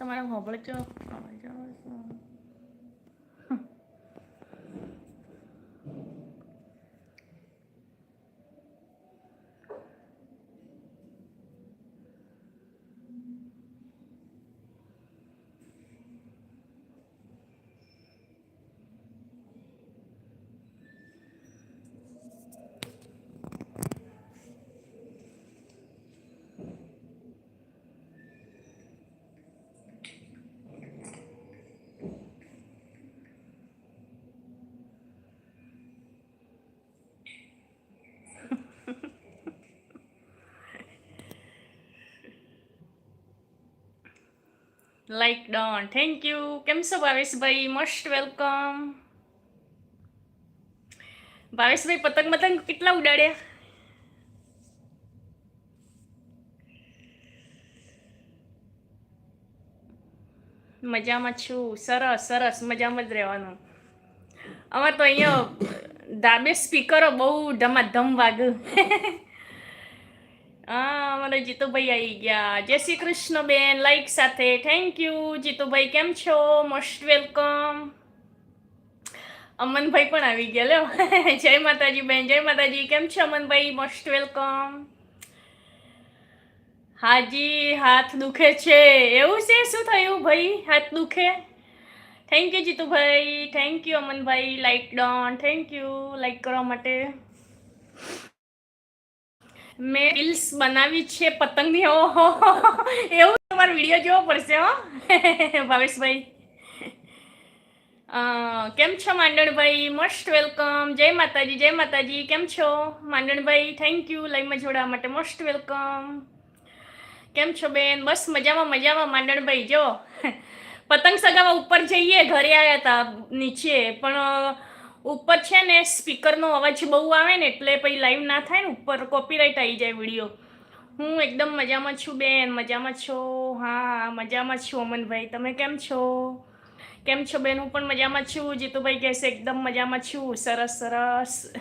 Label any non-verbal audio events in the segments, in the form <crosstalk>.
તમારા હોબળ ચો? Like done thank you કેમ છો ભાવેશભાઈ? મોસ્ટ વેલકમ ભાવેશભાઈ પતંગ મતંગ કેટલા ઉડાડ્યા? મજામાં છું. સરસ સરસ. મજામાં જ રહેવાનું. અમારે તો અહીંયા ધાબે સ્પીકરો બહુ ધમાધમ વાગ. <laughs> હા, અમારા જીતુભાઈ આવી ગયા. જય શ્રી કૃષ્ણ બેન લાઈક સાથે. થેન્ક યુ જીતુભાઈ, કેમ છો? મોસ્ટ વેલકમ અમનભાઈ પણ આવી ગયા, લ્યો. <laughs> જય માતાજી બેન, જય માતાજી. કેમ છો અમનભાઈ? મોસ્ટ વેલકમ હાજી, હાથ દુખે છે. એવું છે? શું થયું ભાઈ? હાથ દુખે? Thank you Jitubhai. Thank you Amanbhai. Like done thank you like કરવા માટે. મેં રીલ્સ બનાવી છે પતંગની. ઓહો એવું તમારો વીડિયો જોવો પડશે, હો. <laughs> ભાવેશભાઈ. કેમ છો માંડણભાઈ? મોસ્ટ વેલકમ જય માતાજી જય માતાજી. કેમ છો? માંડણભાઈ થેન્ક યુ લાઈવમાં જોડાવા માટે મોસ્ટ વેલકમ કેમ છો બેન? બસ મજામાં મજામાં માંડણભાઈ. જો, <laughs> પતંગ સગાવા ઉપર જઈએ, ઘરે આવ્યા હતા નીચે. પણ ઉપર છે ને સ્પીકરનો અવાજ બહુ આવે ને, એટલે પછી લાઈવ ના થાય ને, ઉપર કોપીરાઇટ આવી જાય વીડિયો હું એકદમ મજામાં છું બેન, મજામાં છો? હા, મજામાં છું અમનભાઈ. તમે કેમ છો? કેમ છો બેન? હું પણ મજામાં છું. જીતુભાઈ કહેશે, એકદમ મજામાં છું. સરસ સરસ.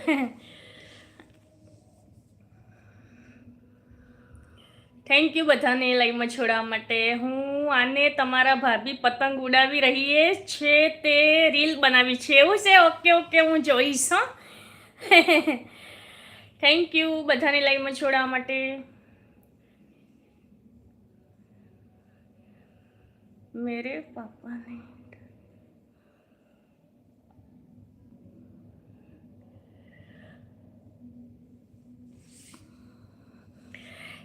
થેન્ક યુ બધાને લાઈવમાં છોડવા માટે. હું આને તમારા ભાભી પતંગ ઉડાવી રહીએ છે તે રીલ બનાવી છે. એવું છે? ઓકે ઓકે, હું જોઈશ, હા. થેન્ક યુ બધાને લાઈવમાં છોડવા માટે. મેરે પાપાને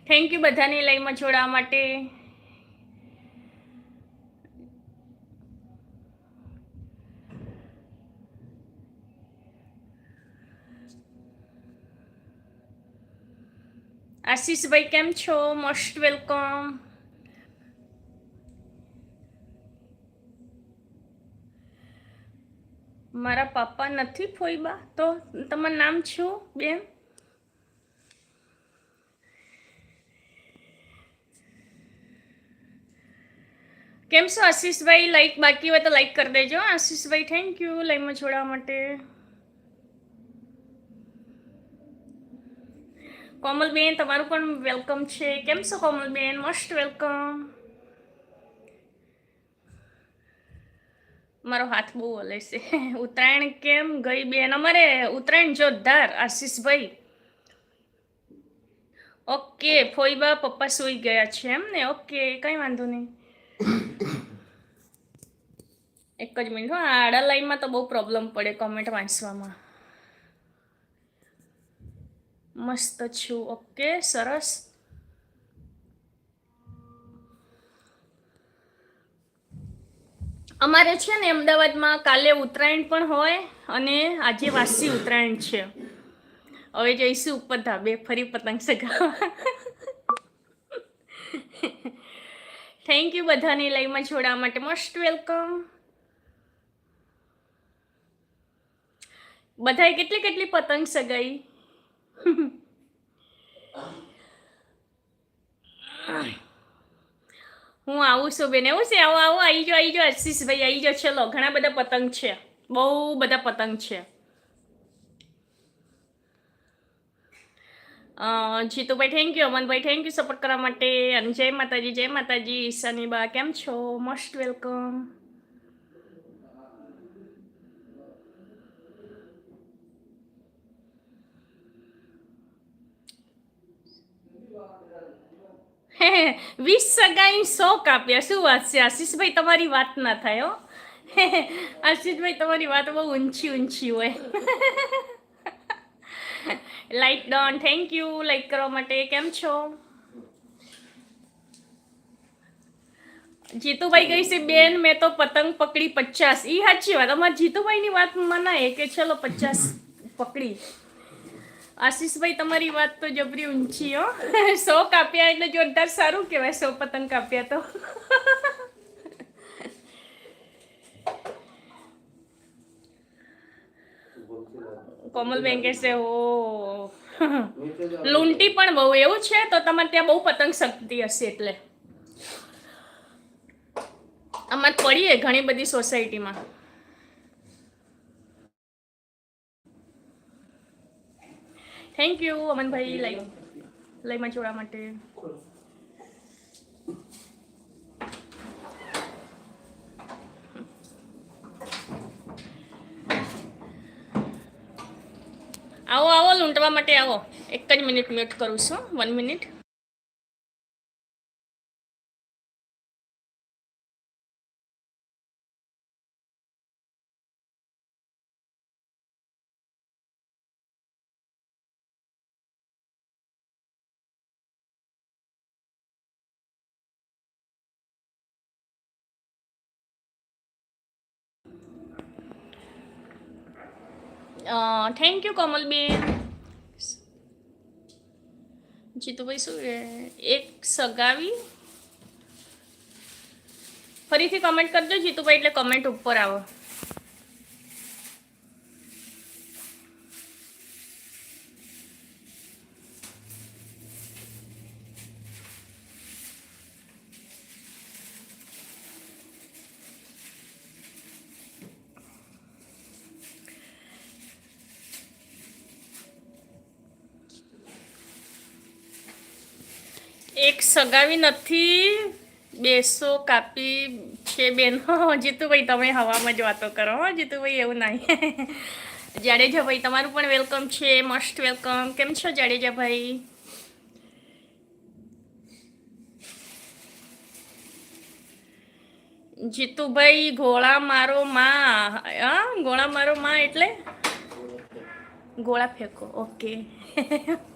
થેન્ક યુ બધાને લાઈવમાં જોડાવા માટે. આશીષભાઈ, કેમ છો? Most welcome. મારા પપ્પા નથી ફોઈબા? તો તમારું નામ શું, બેન? કેમ છો, આશીષભાઈ? લાઈક બાકી હોય તો લાઈક કરી દેજો. આશીષભાઈ થેન્ક યુ લાઈવમાં જોડાવા માટે. કોમલબેન, તમારું પણ વેલકમ છે. કેમ છો કોમલબેન? Most welcome. મારો હાથ બહુ હલે છે. <laughs> ઉત્તરાયણ કેમ ગઈ બેન? અમારે ઉત્તરાયણ જોરદાર, આશીષભાઈ. ઓકે, ફોઈબા પપ્પા સૂઈ ગયા છે એમ ને ઓકે, કંઈ વાંધો નહીં. એક જ મિનિટ હો આડા લાઈનમાં તો બહુ પ્રોબ્લેમ પડે કોમેન્ટ વાંચવામાં. મસ્ત છું. ઓકે, સરસ. અમારે છે ને અમદાવાદમાં કાલે ઉત્તરાયણ પણ હોય અને આજે વાસી ઉત્તરાયણ છે. હવે જઈશું ઉપર ધાબે, ફરી પતંગ સગાવા થેન્ક યુ બધાને લાઈવમાં જોડાવા માટે. મોસ્ટ વેલકમ બધાએ કેટલી કેટલી પતંગ સગાઈ? હું આવું છું બેન, એવું છે? આવો આવો આવી જાઓ આવી જાઓ, આશીષભાઈ આવી જાઓ, ચલો. ઘણા બધા પતંગ છે. બહુ બધા પતંગ છે. Jitubhai thank you Amanbhai thank you support કરવા માટે. અને જય માતાજી જય માતાજી. ઈશાની બા કેમ છો? મોસ્ટ વેલકમ હે વીસ સગાઈ સો કાપ્યા શું વાત છે? આશીષભાઈ, તમારી વાત ના થાય, હો. <laughs> આશીષભાઈ, તમારી વાત બહુ ઊંચી ઊંચી હોય. Like done thank you like કરવા માટે કેમ છો? જીતુભાઈ કહી છે, બેન, મેં તો પતંગ પકડી પચાસ. એ સાચી વાત. અમારે જીતુભાઈની વાત મનાય કે, ચલો, પચાસ પકડી. આશીષભાઈ તમારી વાત તો જબરી ઊંચી હો. <laughs> સો કાપ્યા એટલે જોરદાર સારું કહેવાય સો પતંગ કાપ્યા તો. <laughs> કોમલ બેંકે છે ઓ <laughs> લૂંટી પણ બહુ એવું છે? તો તમારે ત્યાં બહુ પતંગ શક્તિ હશે એટલે. અમારે પડીએ ઘણી બધી સોસાયટીમાં થેન્ક યુ અમનભાઈ લઈ લઈમાં જોડવા માટે આવો આવો લૂંટવા માટે આવો એક જ મિનિટ મ્યુટ કરું છું. One minute thank you Komalben Jitubhai શું? એક સગાવી ફરીથી કમેન્ટ કરજો જીતુભાઈ, એટલે કમેન્ટ ઉપર આવો એક સગાવી નથી, બેસો, કાપી, છે બેન. <laughs> જીતુભાઈ, તમે હવામાં જ વાતો કરો. હો, જીતુભાઈ, એવું નહીં. <laughs> જાડેજા ભાઈ તમારું પણ વેલકમ છે. Must welcome. કેમ છો જાડેજા ભાઈ જીતુભાઈ, ગોળા મારો માં. હા, ગોળા મારો માં એટલે? ગોળા ફેંકો. ઓકે. <laughs>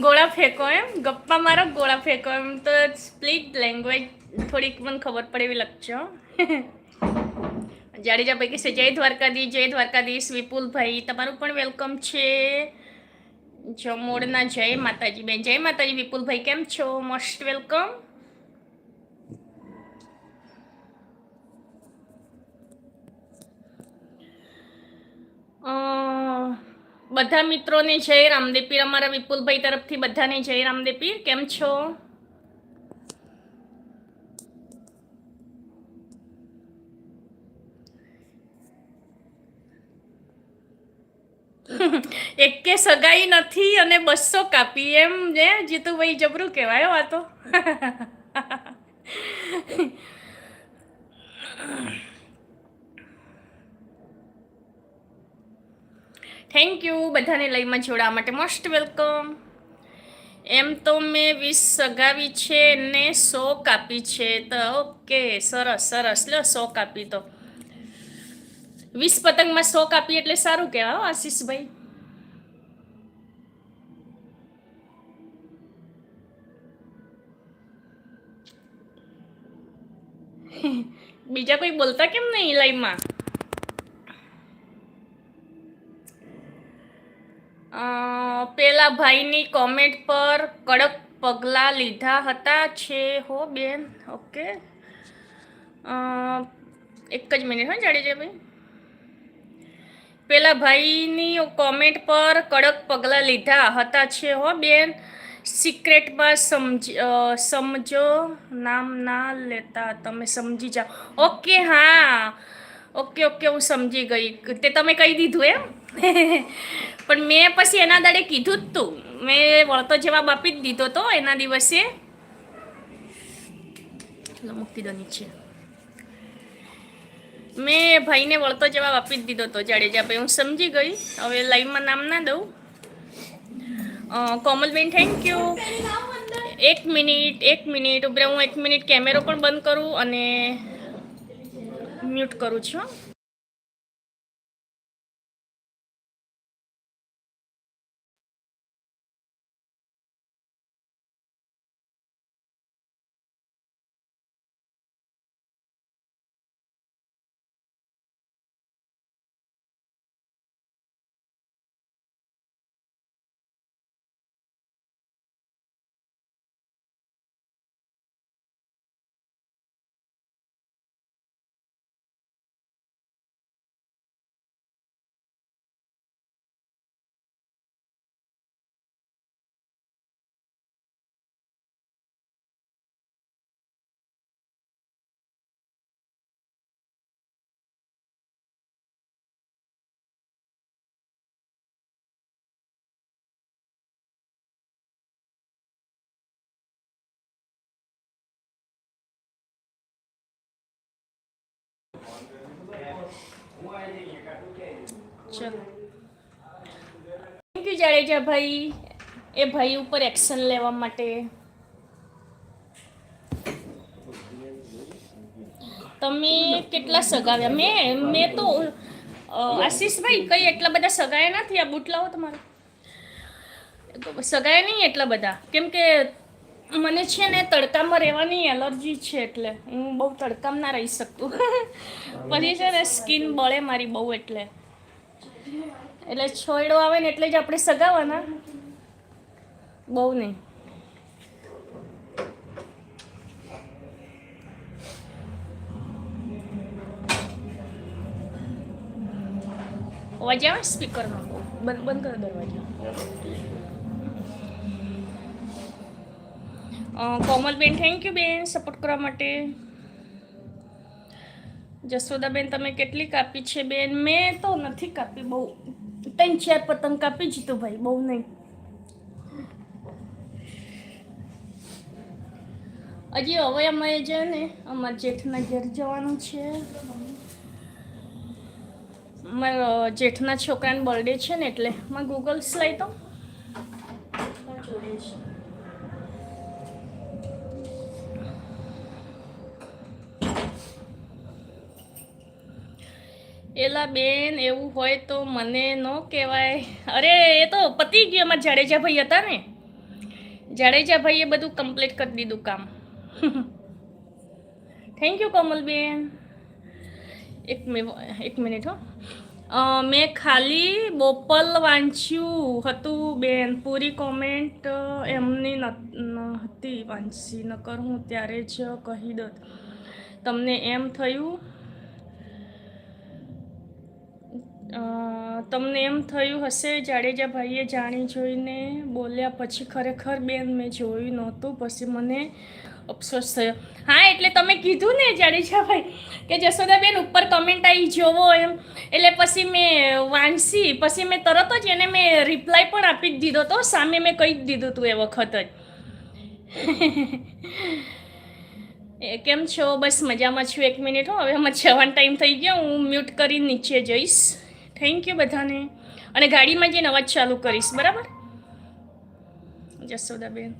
ગોળા ફેંકો એમ? ગપ્પા મારો, ગોળા ફેંકો એમ. તો સ્પ્લિટ લેંગ્વેજ થોડીક મને ખબર પડે એવી લખજો. જાડેજા પૈકી છે જય દ્વારકાધીશ જય દ્વારકાધીશ, વિપુલભાઈ, તમારું પણ વેલકમ છે. જમોડના જય માતાજી. બેન, જય માતાજી, વિપુલભાઈ, કેમ છો? મોસ્ટ વેલકમ બધા મિત્રોને જય રામદેપીર અમારા વિપુલભાઈ તરફથી બધાને જય રામદેપીર કેમ છો? <laughs> એકે સગાઈ નથી અને બસો કાપી એમ જે જીતુભાઈ જબરું કહેવાય આ <laughs> થેન્ક યુ બધાને લઈમાં જોડાવા માટે મોસ્ટ વેલકમ એમ તો મેં વીસ સગાવી છે ને સો કાપી છે તો ઓકે સરસ સરસ. લો સો કાપી તો. વીસ પતંગમાં સો કાપી એટલે સારું કહેવાય આશીષભાઈ. <laughs> બીજા કોઈ બોલતા કેમ નહીં લાઈવમાં પેલા ભાઈની કોમેન્ટ પર કડક પગલાં લીધા હતા. છે હો બેન? ઓકે. અ, એક જ મિનિટ હા જાડેજા ભાઈ પેલા ભાઈની કોમેન્ટ પર કડક પગલાં લીધા હતા. છે હો બેન? સિક્રેટમાં સમજ અ, સમજો. નામ ના લેતા તમે સમજી જાઓ. ઓકે હા. ઓકે ઓકે, હું સમજી ગઈ. તે તમે કહી દીધું એમ? <laughs> પણ મેં પછી એના દાડે કીધું જ તું. મેં વળતો જવાબ આપી જ દીધો તો એના દિવસે. મૂકી દો નીચે. મેં ભાઈને વળતો જવાબ આપી જ દીધો હતો જાડેજા ભાઈ. હું સમજી ગઈ. હવે લાઈવમાં નામ ના દઉં. કોમલબેન થેન્ક યુ એક મિનિટ એક મિનિટ. ઉભરે, હું એક મિનિટ કેમેરો પણ બંધ કરું અને મ્યુટ કરું છું. ચલો થેન્ક યુ જાડેજા ભાઈ એ ભાઈ ઉપર એક્શન લેવા માટે. તમે કેટલા સગાવ્યા મેં મેં તો આશીષભાઈ કઈ એટલા બધા સગાયા નથી? આ બુટલાઓ તમારે? સગાયા નહીં એટલા બધા? કેમ કે મને છે ને તડકામાં રહેવાની એલર્જી છે એટલે હું બહુ તડકામાં ના રહી શકતું. <laughs> પછી છે ને સ્કિન બળે મારી બહુ એટલે. એટલે છોડો આવે ને એટલે જ આપણે સગાવાના. બહુ નહીં. અવાજ આવે સ્પીકરમાં? બંધ બંધ કરો દરવાજો. કોમલબેન થેન્ક યુ બેન સપોર્ટ કરવા માટે. જસોદાબેન, તમે કેટલી કાપી છે બેન? મેં તો નથી કાપી બહુ. ત્રણ, ચાર પતંગ કાપી જ તો ભાઈ, બહુ નહીં. હજી હવે અમે છે ને, અમારા જેઠના ઘેર જવાનું છે. મારા જેઠના છોકરાને બર્થડે છે ને એટલે માં ગૂગલ્સ લઈ તો જોડે છે એલા બેન, એવું હોય તો મને ન કહેવાય. અરે, એ તો પતી ગયું અમારા જાડેજા ભાઈ હતા ને. જાડેજા ભાઈએ બધું કમ્પ્લીટ કરી દીધું કામ. Thank you Komalben. એક એક મિનિટ હો. મેં ખાલી બોપલ વાંચ્યું હતું, બેન. પૂરી કોમેન્ટ એમની હતી. વાંચી નકર હું ત્યારે જ કહી દત તમને એમ થયું તમને એમ થયું હશે જાડેજા ભાઈએ જાણી જોઈને બોલ્યા પછી ખરેખર બેન મેં જોયું નહોતું, પછી મને અફસોસ થયો. હા, એટલે તમે કીધું ને જાડેજા ભાઈ કે જશોદાબેન ઉપર કમેન્ટ આવી જોવો એમ. એટલે પછી મેં વાંચી, પછી મેં તરત જ એને મેં રિપ્લાય પણ આપી જ દીધો તો, સામે મેં કહી જ દીધું હતું એ વખત જ. <laughs> કેમ છો? બસ મજામાં છું. એક મિનિટ હો, હવે અમારે જવાનો ટાઈમ થઈ ગયો, હું મ્યુટ કરી નીચે જઈશ. થેન્ક યુ બધાને. અને ગાડીમાં જઈને અવાજ ચાલુ કરીશ બરાબર? જસોદાબેન.